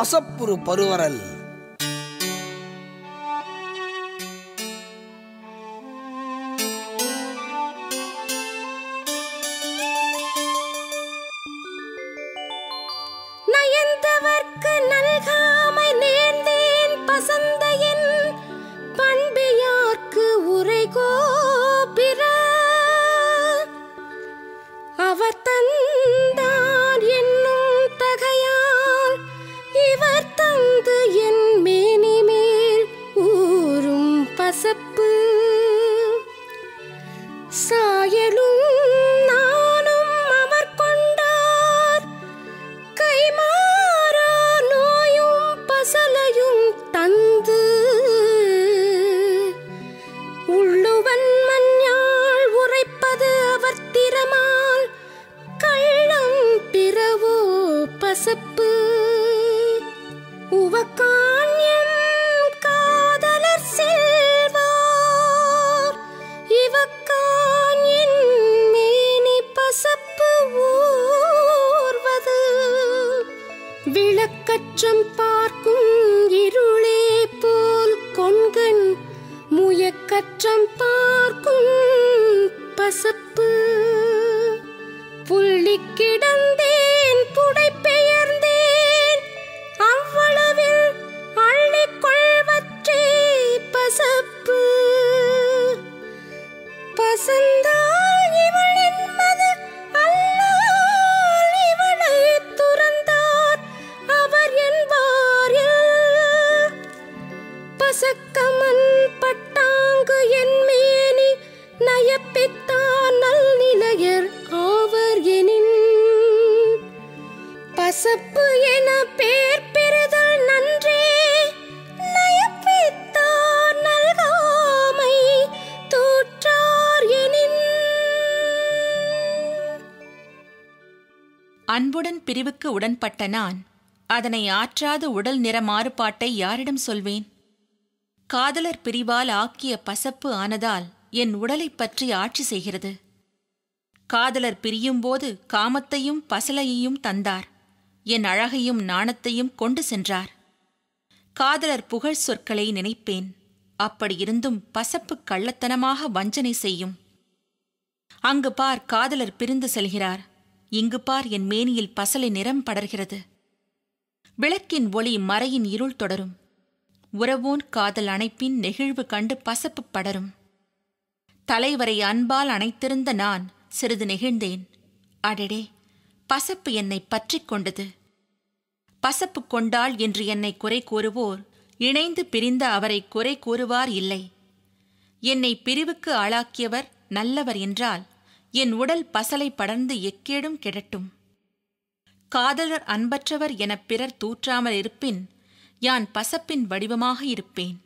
பசப்புரு பருவரல். நயந்தவர்க்கு நல்காமை நேர்ந்தேன் பசந்தையின் பண்பையார்க்கு உரை கோபிர அவர் தன் தந்து என் மேனி மேல் ஊறும் பசப்பு. சாயலும் நானும் அவர் கொண்டார். கைமாறா நோயும் பசலையும் தந்து. உள்ளுவன் மஞ்ஞாள் உரைப்பது அவர் திறமால். கள்ளம் பிறவோ பசப்பு. உவக்கான் காதலர் செல்வார். இவக்கான் என் மேனி பசப்பு ஊர்வது. விளக்கற்றம் பார்க்கும் இருளே போல் கொண்கண். முயக்கற்றம் பார்க்கும் பசப்பு. புள்ளி கிடந்தே நயப்பித்தார் நல் நிலையர் ஆவர் எனின். பசப்பு என பேர் பெறுதல் நன்றே. நல்காமை தோற்றார் எனின். அன்புடன் பிரிவுக்கு உடன்பட்ட நான் அதனை ஆற்றாத உடல் நிற மாறுபாட்டை யாரிடம் சொல்வேன்? காதலர் பிரிவால் ஆக்கிய பசப்பு ஆனதால் என் உடலைப் பற்றி ஆட்சி செய்கிறது. காதலர் பிரியும்போது காமத்தையும் பசலையையும் தந்தார். என் அழகையும் நாணத்தையும் கொண்டு சென்றார். காதலர் புகழ் சொற்களை நினைப்பேன். அப்படியிருந்தும் பசப்பு கள்ளத்தனமாக வஞ்சனை செய்யும். அங்கு பார் காதலர் பிரிந்து செல்கிறார். இங்கு பார் என் மேனியில் பசலை நிறம் படர்கிறது. விளக்கின் ஒளி மறையின் இருள் தொடரும். உறவோன் காதல் அணைப்பின் நெகிழ்வு கண்டு பசப்பு படரும். தலைவரை அன்பால் அணைத்திருந்த நான் சிறிது நெகிழ்ந்தேன். அடடே பசப்பு என்னை பற்றிக் கொண்டது. பசப்பு கொண்டாள் என்று என்னை குறை கூறுவோர் இணைந்து பிரிந்த அவரை குறை கூறுவார் இல்லை. என்னை பிரிவுக்கு ஆளாக்கியவர் நல்லவர் என்றால் என் உடல் பசலை படர்ந்து எக்கேடும் கிடட்டும். காதலர் அன்பற்றவர் எனப் பிறர் தூற்றாமல் இருப்பின் யான் பசப்பின் வடிவமாக இருப்பேன்.